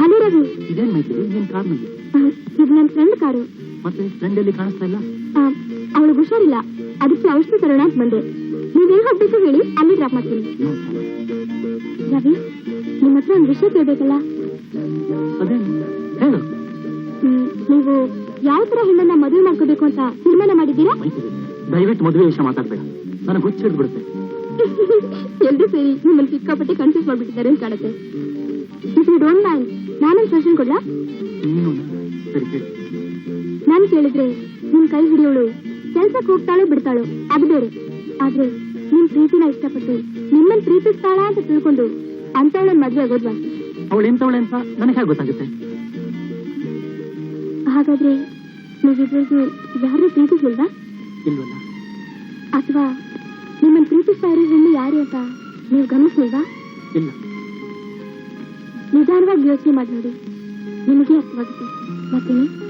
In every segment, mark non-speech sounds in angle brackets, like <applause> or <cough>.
Hello Ravi. ಇದೇನ್ ಮೈತ್ರಿ? ಏನ್ ಕಾರ್ನಲ್ಲಿ ಆ, ಇದು ನನ್ನ ಫ್ರೆಂಡ್ ಕಾರು. ಮತ್ತೆ ಫ್ರೆಂಡ್ ಅಲ್ಲಿ ಕಾಣಿಸ್ತಾ ಇಲ್ಲ? ಅವಳಿಗೆ ಹುಷಾರಿಲ್ಲ. ಅದಕ್ಕೆ ಔಷಧಿ ತರೋಣ ಅಂತ ಬಂದೆ. ನೀವೇನ್ ಹೋಗ್ಬೇಕು ಹೇಳಿ ಅಲ್ಲಿ ಡ್ರಾಪ್ ಮಾಡ್ತೀನಿ. ರವಿ ನಿಮ್ಮ ಹತ್ರ ಒಂದು ವಿಷಯ ಕೇಳ್ಬೇಕಲ್ಲ? ಹೇಳು. ನೀವು ಯಾವ ತರ ಹೆಣ್ಣನ್ನ ಮದುವೆ ಮಾಡ್ಕೋಬೇಕು ಅಂತ ತೀರ್ಮಾನ ಮಾಡಿದ್ದೀರಾ? ಮೈತ್ರಿ ದಯವಿಟ್ಟು ಮದುವೆ ವಿಷಯ ಮಾತಾಡ್ಬೇಡ. ನನಗೆ ಹುಚ್ಚ ಬಿಡುತ್ತೆ <laughs> ಎಲ್ರೂ ಸೇರಿ ನಿಮ್ಮಲ್ಲಿ ಸಿಕ್ಕಾಪಟ್ಟೆ ಕನ್ಫ್ಯೂಸ್ ಮಾಡ್ಬಿಟ್ಟಿದ್ದಾರೆ ಅಂತ ಕಾಣುತ್ತೆ. ಇಫ್ ಯು ಡೋಂಟ್ ಮೈಂಡ್ ನಾನೊಂದು ಕ್ವಶನ್ ಕೊಡ್ಲಾ? ನೀನು ಸರಿ ನಾನು ನಾನ್ ಕೇಳಿದ್ರೆ ನಿಮ್ ಕೈ ಹಿಡಿಯೋಳು. ಕೆಲ್ಸಕ್ಕೆ ಹೋಗ್ತಾಳೆ ಬಿಡ್ತಾಳು ಅದು ಬೇರೆ. ಆದ್ರೆ ನಿಮ್ ಪ್ರೀತಿನ ಇಷ್ಟಪಟ್ಟು ನಿಮ್ಮನ್ ಪ್ರೀತಿಸ್ತಾಳ ಅಂತ ತಿಳ್ಕೊಂಡು ಅಂತವಳನ್ ಮದ್ವೆ ಆಗೋದ್ವಾ? ಅವಳು ಎಂತವಳೆ ಅಂತ ನನಗೆ ಹೇಗೆ ಗೊತ್ತಾಗುತ್ತೆ? ಹಾಗಾದ್ರೆ ನೀವಿಬ್ಬರಿಗೂ ಯಾರು ಪ್ರೀತಿಸಿಲ್ವಾ ಇಲ್ವಲ್ಲ. ಹೆಣ್ಣು ಯಾರು ಅಂತ ನೀವು ಗಮನಿಸ್ಲಿಲ್ವಾ ಇಲ್ಲ. ನಿಧಾನವಾಗಿ ಯೋಚನೆ ಮಾಡಿ ನೋಡಿ. ನಿಮಗೆ ಅರ್ಥವಾಗುತ್ತೆ. ಮತ್ತೇನು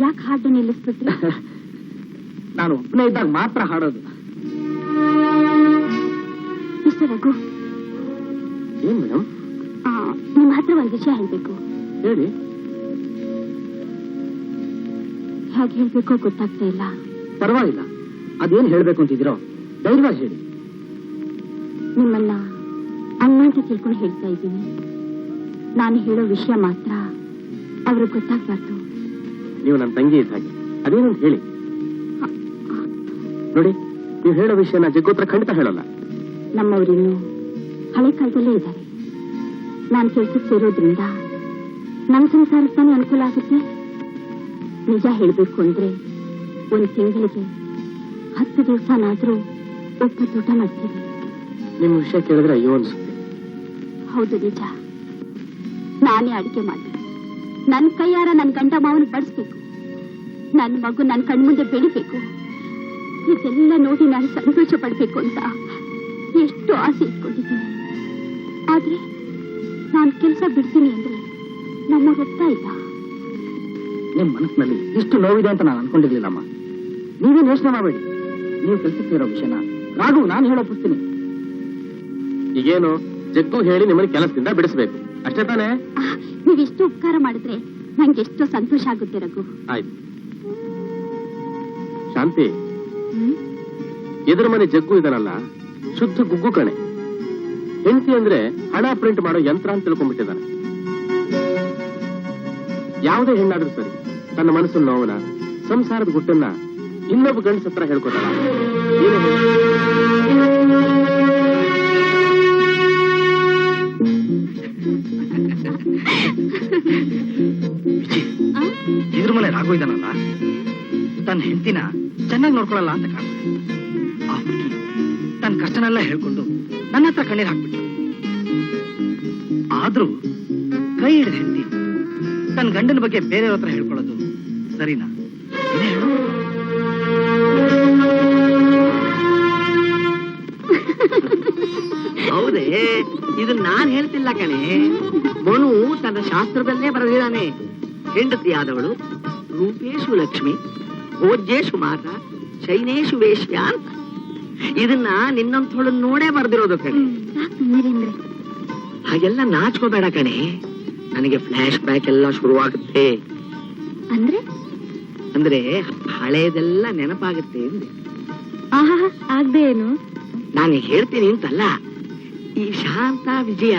ಯಾಕೆ ಹಾಡು ನಿಲ್ಲಿಸ್ಬಿಟ್ರಿ <laughs> ನಾನು ಒಬ್ಬನೇ ಇದ್ದಾಗ ಮಾತ್ರ ಹಾಡೋದು. ಮಿಸ್ಟರ್ ರಘು. ಏನ್ ಮೇಡಮ್ ಆ, ನಿಮ್ಮ ಹತ್ರ ಒಂದು ವಿಷಯ ಹೇಳ್ಬೇಕು. ಹೇಳಿ. ಹೇಗೆ ಹೇಳ್ಬೇಕು ಗೊತ್ತಾಗ್ತಾ ಇಲ್ಲ. ಪರವಾಗಿಲ್ಲ. ಅದೇನ್ ಹೇಳ್ಬೇಕು ಅಂತಿದ್ದೀರೋ ಧೈರ್ಯವಾಗಿ ಹೇಳಿ. ನಿಮ್ಮನ್ನ ಅಣ್ಣ ಅಂತ ತಿಳ್ಕೊಂಡು ಹೇಳ್ತಾ ಇದ್ದೀನಿ. ನಾನು ಹೇಳೋ ವಿಷಯ ಮಾತ್ರ ಅವ್ರಿಗೆ ಗೊತ್ತಾಗ್ಬಾರ್ದು. ನೀವು ನನ್ನ ತಂಗಿ ಇದ್ದ ಹಾಗೆ. ಅದೇನಂತ ಹೇಳಿ? ನೋಡಿ ನೀವು ಹೇಳೋ ವಿಷಯನ ಜಗ್ಗೋತ್ರ ಖಂಡಿತ ಹೇಳಲ್ಲ. ನಮ್ಮವರಿನ್ನು ಹಳೆ ಕಾಲದಲ್ಲೇ ಇದ್ದಾರೆ. ನಾನು ಕೆಲ್ಸಕ್ಕೆ ಸೇರೋದ್ರಿಂದ ನಮ್ಮ ಸಂಸಾರಕ್ಕೆ ತಾನೇ ಅನುಕೂಲ ಆಗುತ್ತೆ. ನಿಜ ಹೇಳಬೇಕು ಅಂದ್ರೆ ಒಂದು ತಿಂಗಳಿಗೆ ಹತ್ತು ದಿವಸನಾದ್ರೂ ತೋಟ ಮಾಡ್ತೀವಿ. ನಿಮ್ಮ ವಿಷಯ ಕೇಳಿದ್ರೆ ಅಯ್ಯೋ ಅನ್ಸುತ್ತೆ. ಹೌದು ನಿಜ. ನಾನೇ ಅಡಿಗೆ ಮಾಡಿ ನನ್ನ ಕೈಯಾರ ನನ್ನ ಗಂಡ ಮಾವನ ಬಡಿಸ್ಬೇಕು. ನನ್ನ ಮಗು ನನ್ನ ಕಣ್ಮುಂದೆ ಬೆಳಿಬೇಕು. ಇದೆಲ್ಲ ನೋಡಿ ನಾನು ಸಂತೋಷ ಪಡ್ಬೇಕು ಅಂತ ಎಷ್ಟು ಆಸೆ ಇಟ್ಕೊಂಡಿದ್ದೀನಿ ಆದ್ರೆ ನಾನು ಕೆಲಸ ಬಿಡ್ತೀನಿ ಅಂದ್ರೆ ನಮ್ಮ ಗೊತ್ತಾ ಇಲ್ಲ. ನಿಮ್ ಮನಸ್ಸಿನಲ್ಲಿ ಇಷ್ಟು ನೋವಿದೆ ಅಂತ ನಾನು ಅನ್ಕೊಂಡಿರ್ಲಿಲ್ಲಮ್ಮ. ನೀವೇ ಯೋಚನೆ ಮಾಡಬೇಡಿ. ನೀವು ಕೆಲಸಕ್ಕೆ ಇರೋ ವಿಷಯನ ರಾಘು ನಾನು ಹೇಳೋಪಿಸ್ತೀನಿ ಈಗೇನು ಜಗ್ಗು ಹೇಳಿ ನಿಮ್ಮನ್ನು ಕೆಲಸದಿಂದ ಬಿಡಿಸ್ಬೇಕು. ಅಷ್ಟೇ ತಾನೆ? ನೀವಿಷ್ಟು ಉಪಕಾರ ಮಾಡಿದ್ರೆ ನಂಗೆ ಎಷ್ಟು ಸಂತೋಷ ಆಗುತ್ತೆ ರಘು. ಆಯ್ತು. ಶಾಂತಿ? ಎದುರು ಮನೆ ಜಗ್ಗು ಇದನಲ್ಲ ಶುದ್ಧ ಗುಗ್ಗು ಕಣೆ. ಹೆಂಡತಿ ಅಂದ್ರೆ ಹಣ ಪ್ರಿಂಟ್ ಮಾಡೋ ಯಂತ್ರ ಅಂತ ತಿಳ್ಕೊಂಡ್ಬಿಟ್ಟಿದ್ದಾನೆ ಯಾವುದೇ ಹೆಣ್ಣಾದ್ರೂ ಸರಿ ತನ್ನ ಮನಸ್ಸು ನೋವನ ಸಂಸಾರದ ಗುಟ್ಟನ್ನ ಇನ್ನೊಬ್ಬ ಗಂಡಸ ಹತ್ರ ಹೇಳ್ಕೊತಾಳ ಚೆನ್ನಾಗಿ ನೋಡ್ಕೊಳಲ್ಲ ಅಂತ ಕಾಣುತ್ತೆ ಆ ಹುಡುಗಿ ತನ್ನ ಕಷ್ಟನೆಲ್ಲ ಹೇಳ್ಕೊಂಡು ನನ್ನ ಹತ್ರ ಕಣ್ಣೀರ್ ಹಾಕ್ಬಿಟ್ಲು ಆದ್ರೂ ಕೈ ಹಿಡಿದ ಹೆಂಡತಿ, ತನ್ನ ಗಂಡನ ಬಗ್ಗೆ ಬೇರೆಯವ್ರ ಹತ್ರ ಹೇಳ್ಕೊಳ್ಳೋದು ಸರಿನಾ? ಹೌದೇ, ಇದು ನಾನ್ ಹೇಳ್ತಿಲ್ಲ ಕಣೆ. ಮನು ತನ್ನ ಶಾಸ್ತ್ರದಲ್ಲೇ ಬರೆದಿದ್ದಾನೆ. ಹೆಂಡತಿಯಾದವಳು ರೂಪೇಶು ಲಕ್ಷ್ಮಿ, ಭೋಜ್ಯೇಶು ಮಾತ ಶೈನೇಶು ವೇಶ್ಯ ಅಂತ. ಇದನ್ನ ನಿನ್ನಂಥೋಳನ್ ನೋಡೇ ಬರ್ದಿರೋದು ಕಣೆ. ಹಾಗೆಲ್ಲ ನಾಚ್ಕೋಬೇಡ ಕಣೆ. ನನಗೆ ಫ್ಲಾಶ್ ಬ್ಯಾಕ್ ಎಲ್ಲ ಶುರುವಾಗುತ್ತೆ. ಅಂದ್ರೆ? ಅಂದ್ರೆ ಹಳೆಯದೆಲ್ಲ ನೆನಪಾಗುತ್ತೆ ಆಗ್ದೇನು ಆಹಾ ಆಗ್ದೆ ಏನು? ನಾನು ಹೇಳ್ತೀನಿ ಅಂತಲ್ಲ. ಈ ಶಾಂತ ವಿಜಯ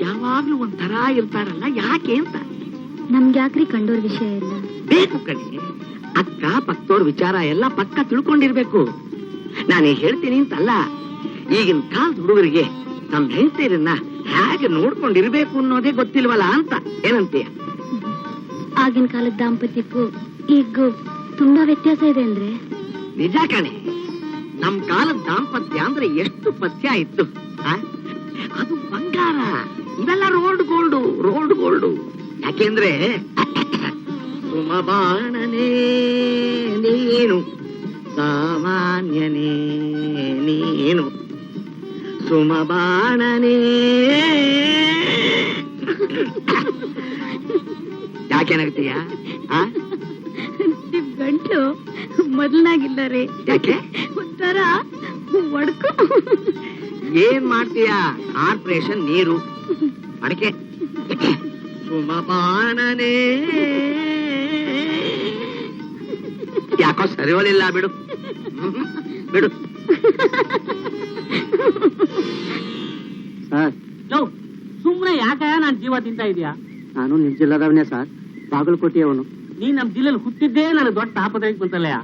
ಯಾವಾಗ್ಲೂ ಒಂಥರ ಇರ್ತಾರಲ್ಲ ಯಾಕೆ ಅಂತ. ನಮ್ಗೆ ಯಾಕ್ರಿ ಕಂಡೋರ್ ವಿಷಯ ಇಲ್ಲ. ಬೇಕು ಕಣೆ. ಅಕ್ಕ ಪಕ್ಕದವ್ರ ವಿಚಾರ ಎಲ್ಲ ಪಕ್ಕ ತಿಳ್ಕೊಂಡಿರ್ಬೇಕು. ನಾನು ಹೇಳ್ತೀನಿ ಅಂತಲ್ಲ ಈಗಿನ ಕಾಲದ ಹುಡುಗರಿಗೆ ನಮ್ ಹೆಂಡತಿರನ್ನ ಹೇಗೆ ನೋಡ್ಕೊಂಡಿರ್ಬೇಕು ಅನ್ನೋದೇ ಗೊತ್ತಿಲ್ವಲ್ಲ ಅಂತ. ಏನಂತೀಯ? ಆಗಿನ ಕಾಲದ ದಾಂಪತ್ಯಕ್ಕೂ ಈಗ ತುಂಬಾ ವ್ಯತ್ಯಾಸ ಇದೆ ಅಂದ್ರೆ? ನಿಜ ಕಣೆ. ನಮ್ ಕಾಲದ ದಾಂಪತ್ಯ ಅಂದ್ರೆ ಎಷ್ಟು ಪಥ್ಯ ಇತ್ತು? ಅದು ಬಂಗಾರ. ಇವೆಲ್ಲ ರೋಲ್ಡ್ ಗೋಲ್ಡು ರೋಲ್ಡ್ ಗೋಲ್ಡು. ಯಾಕೆಂದ್ರೆ ಸುಮಬಾಣನೇ ನೀನು ಸಾಮಾನ್ಯನೇ ನೀನು ಸುಮಬಾಣನೇ. ಯಾಕೆನಾಗ್ತೀಯ? ನಿಮ್ ಗಂಟ್ಲು ಮೊದಲಾಗಿಲ್ಲ ರೀ. ಯಾಕೆ? ಒಂಥರ ಒಡ್ಕು. ಏನ್ ಮಾಡ್ತೀಯ? ಕಾರ್ಪೊರೇಷನ್ ನೀರು. ಅಡಕೆ <laughs> ಸುಮಬಾಣನೇ. ಯಾಕೋ ಸರಿ ಹೋಲಿಲ್ಲ ಬಿಡು. <laughs> ಬಿಡು. ಸರ್. ಸುಮ್ಮನೆ ಯಾಕೆ ನಾನ್ ಜೀವ ತಿಂತ ಇದೀಯಾ? ನಾನು ನಿರ್ಜಿಲ್ಲದವನೇ ಸರ್. ಬಾಗಲಕೋಟೆಯವನು. ನೀ ನಮ್ ಜಿಲ್ಲೆಲಿ ಹುಟ್ಟಿದ್ದೇ ನನಗೆ ದೊಡ್ಡ ಆಪದ ಬಂತಲ್ಲಯ್ಯ?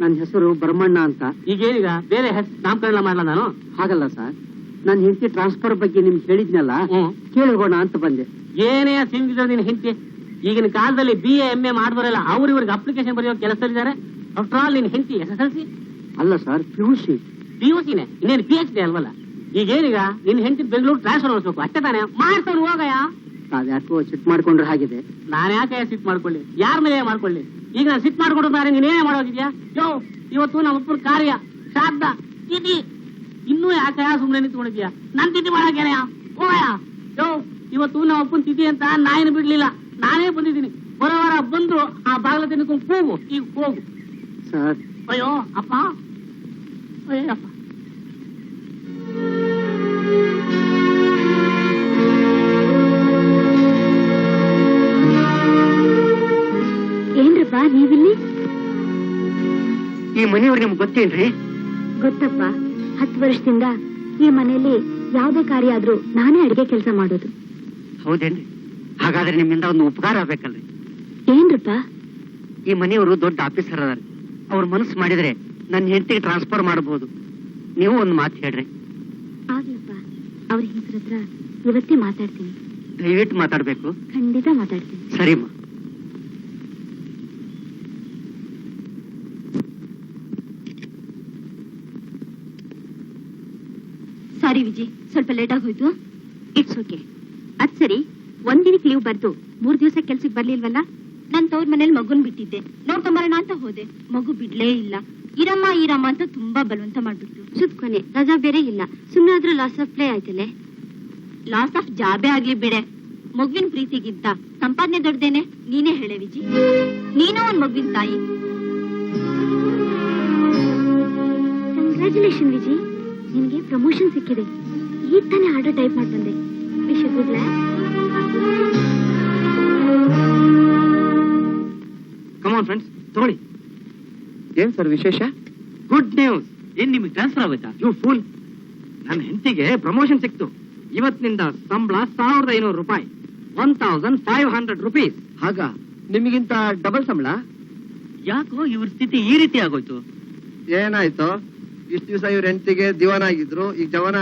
ನನ್ನ ಹೆಸರು ಬ್ರಹ್ಮಣ್ಣ ಅಂತ. ಈಗೇನೀಗ? ಬೇರೆ ಹೆಸರು ನಾಮಕರಣ ಮಾಡಲ್ಲ ನಾನು? ಹಾಗಲ್ಲ ಸರ್. ನನ್ನ ಹೆಂಡತಿ ಟ್ರಾನ್ಸ್ಫರ್ ಬಗ್ಗೆ ನಿಮ್ಗೆ ಹೇಳಿದ್ನಲ್ಲ? ಹ್ಮ್ ಕೇಳಿಗೋಣ ಅಂತ ಬಂದೆ. ಏನೇ ಸಿಂಗಿದ ನಿನ್ ಹೆಂಡತಿ? ಈಗಿನ ಕಾಲದಲ್ಲಿ ಬಿ ಎ ಎಂ ಎ ಮಾಡಿದವರೆಲ್ಲ ಅವ್ರಿವ್ರಿಗೆ ಅಪ್ಲಿಕೇಶನ್ ಬರೆಯೋ ಕೆಲಸದಲ್ಲಿದ್ದಾರೆ. ಆಫ್ಟರ್ ಆಲ್ ನಿನ್ ಹೆಂಡತಿ ಎಸ್ ಎಸ್ ಎಲ್ ಸಿ? ಅಲ್ಲ ಸರ್ ಪಿಯುಸಿ ಪಿ ಯು ಸಿನೇ? ಇನ್ನೇನು ಪಿ ಎಚ್ ಡಿ ಅಲ್ವಲ್ಲ? ಈಗೇನೀಗ ನಿನ್ ಹೆಂಡತಿ ಬೆಂಗಳೂರು ಟ್ರಾನ್ಸ್ಫರ್ ಮಾಡಿಸ್ಬೇಕು ಅಷ್ಟೇ ತಾನೇ? ಮಾಡ್ತಾನೆ ಹೋಗಯ್ಯ. ಅದ್ಯಾಕೋ ಸಿಟ್ ಮಾಡ್ಕೊಂಡ್ರೆ ಹಾಗಿದೆ. ನಾನು ಯಾಕೆ ಸಿಟ್ ಮಾಡ್ಕೊಳ್ಳಿ? ಯಾರ ಮೇಲೆ ಮಾಡ್ಕೊಳ್ಳಿ? ಈಗ ನಾನು ಸಿಟ್ ಮಾಡ್ಕೊಂಡಿದ್ದಾರೆ ನೀನೇನೇ ಮಾಡೋಗಿದ್ಯಾ ಯೋ ಇವತ್ತು ನಮ್ಮ ಅಪ್ಪನ ಕಾರ್ಯ ಶ್ರಾದ್ದ ತಿಥಿ. ಇನ್ನೂ ಯಾಕೆ ಸುಮ್ಮನೆ ನಿಂತ್ಕೊಂಡಿದ್ಯಾ ನನ್ ತಿಥಿ ಮಾಡಾಕ್ಯಾರಯ್ಯ ಹೋಗಯ್ಯ ಯೋ ಇವತ್ತು ನಮ್ಮ ಅಪ್ಪನ ತಿಥಿ ಅಂತ ನಾಯಿನ ಬಿಡ್ಲಿಲ್ಲ. ನಾನೇ ಬಂದಿದ್ದೀನಿ. ಬರೋ ವಾರ ಬಂದು ಆ ಬಾಗಿಲ ತಿನ್ಕೊಂಡು ಹೋಗು. ಈಗ ಹೋಗು. ಸರ್. ಅಯ್ಯೋ ಅಪ್ಪ. ಅಯ್ಯಪ್ಪ ಏನ್ರಪ್ಪ ನೀವಿಲ್ಲಿ? ಈ ಮನೆಯವ್ರು ನಿಮ್ಗೆ ಗೊತ್ತೇನ್ರಿ? ಗೊತ್ತಪ್ಪ. ಹತ್ತು ವರ್ಷದಿಂದ ಈ ಮನೆಯಲ್ಲಿ ಯಾವುದೇ ಕಾರ್ಯ ಆದ್ರೂ ನಾನೇ ಅಡಿಗೆ ಕೆಲಸ ಮಾಡೋದು. ಹೌದೇನ್ರಿ? ಹಾಗಾದ್ರೆ ನಿಮ್ಮಿಂದ ಒಂದು ಉಪಕಾರ ಆಗ್ಬೇಕಲ್ರಿ. ಏನ್ರಪ್ಪ? ಈ ಮನೆಯವರು ದೊಡ್ಡ ಆಫೀಸರ್ ಅದಾರ ಅವ್ರ ಮನಸ್ಸು ಮಾಡಿದ್ರೆ ನನ್ನ ಹೆಂಡತಿಗೆ ಟ್ರಾನ್ಸ್ಫರ್ ಮಾಡಬಹುದು ನೀವು ಒಂದು ಮಾತು ಹೇಳ್ರಿ. ಆಗ್ಲಪ್ಪ. ಅವ್ರ ಹೆಸರ ಹತ್ರ ಇವತ್ತೇ ಮಾತಾಡ್ತೀನಿ. ದಯವಿಟ್ಟು ಮಾತಾಡ್ಬೇಕು. ಖಂಡಿತ ಮಾತಾಡ್ತೀನಿ. ಸರಿಮ್ಮ ಸಾರಿ ವಿಜಯ್ ಸ್ವಲ್ಪ ಲೇಟ್ ಆಗೋಯ್ತು. ಇಟ್ಸ್ ಓಕೆ ಅದ್ ಸರಿ ಒಂದಿನಕ್ಕೆ ಲೀವ್ ಬರ್ದು ಮೂರ್ ದಿವಸ ಕೆಲ್ಸಕ್ಕೆ ಬರ್ಲಿಲ್ವಲ್ಲ? ನಾನ್ ತವ್ರ ಮನೇಲಿ ಮಗುನ್ ಬಿಟ್ಟಿದ್ದೆ. ನೋಡ್ಕೊಂಬರೋಣ ಅಂತ ಹೋದೆ. ಮಗು ಬಿಡ್ಲೇ ಇಲ್ಲ. ಇರಮ್ಮ ಇರಮ್ಮ ಅಂತ ತುಂಬಾ ಬಲವಂತ ಮಾಡ್ಬಿಟ್ರು. ಸುತ್ಕೊನೆ ರಜಾ ಬೇರೆ ಇಲ್ಲ. ಸುಮ್ಮನೆ ಆದ್ರೆ ಲಾಸ್ ಆಫ್ ಪ್ಲೇ ಆಯ್ತಲೆ ಲಾಸ್ ಆಫ್ ಜಾಬೇ ಆಗ್ಲಿ ಬಿಡೆ. ಮಗುವಿನ ಪ್ರೀತಿಗಿಂತ ಸಂಪಾದನೆ ದೊಡ್ಡದೇನೆ ನೀನೇ ಹೇಳೆ ವಿಜಿ. ನೀನೋ ಒಂದ್ ಮಗುವಿನ ತಾಯಿ. ಕಂಗ್ರ್ಯಾಚುಲೇಷನ್ ವಿಜಿ. ನಿನ್ಗೆ ಪ್ರಮೋಷನ್ ಸಿಕ್ಕಿದೆ. ಈಗ ತಾನೇ order type ಮಾಡ್ಬಂದೆ. Wish good come on friends ತಗೊಳ್ಳಿ ಏನ್ ಸರ್ ವಿಶೇಷ? ಗುಡ್ ನ್ಯೂಸ್ ಏನ್ ನಿಮಗೆ ಟ್ರಾನ್ಸ್ಫರ್ ಆಗುತ್ತಾ ಯು ಫುಲ್. ನನ್ನ ಹೆಂಡತಿಗೆ ಪ್ರಮೋಷನ್ ಸಿಕ್ತು. ಇವತ್ತಿನಿಂದ ಸಂಬಳ ಸಾವಿರದ ಐನೂರು ರೂಪಾಯಿ. One thousand five hundred rupees ಹಾಗ? ನಿಮಗಿಂತ ಡಬಲ್ ಸಂಬಳ? ಯಾಕೋ ಇವ್ರ ಸ್ಥಿತಿ ಈ ರೀತಿ ಆಗೋಯ್ತು? ಏನಾಯ್ತು? ಇಷ್ಟು ದಿವಸ ಇವ್ರ ಹೆಂಡತಿಗೆ ದಿವಾನ ಆಗಿದ್ರು ಈಗ ಜವಾನ